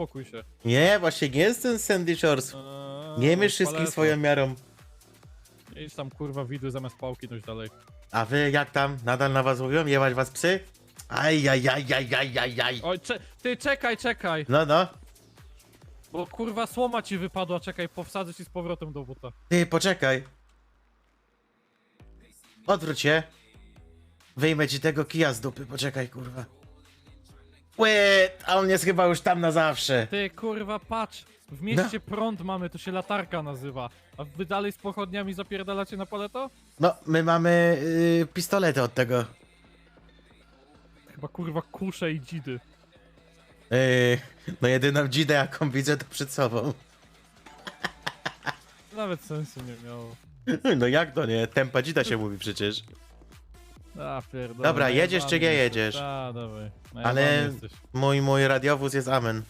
uspokój się. Nie, właśnie nie jestem Sandy Shores. Eee, Nie myśl wszystkich polecam. swoją miarą. Idź tam kurwa widły zamiast pałki dość dalej. A wy jak tam? Nadal na was łowią? Jebać was psy? Aj, aj, aj, aj, aj, aj, aj. Oj, cze ty czekaj, czekaj! No, no. Bo kurwa słoma ci wypadła, czekaj, powsadzę ci z powrotem do buta. Ty, poczekaj. Odwróć się. Wyjmę ci tego kija z dupy, poczekaj, kurwa. Łyd, a on jest chyba już tam na zawsze. Ty kurwa patrz! W mieście prąd mamy, to się latarka nazywa. A wy dalej z pochodniami zapierdalacie na paleto? No, my mamy yy, pistolety od tego. Chyba kurwa kusze i dzidy. Yy, no jedyną dzidę jaką widzę to przed sobą. Nawet sensu nie miało. No jak to nie? Tempa dzida się mówi przecież. A pierdolę. Dobra, najebany jedziesz czy nie jedziesz? A, dawaj. Ale-. Jesteś. Mój, mój radiowóz jest amen.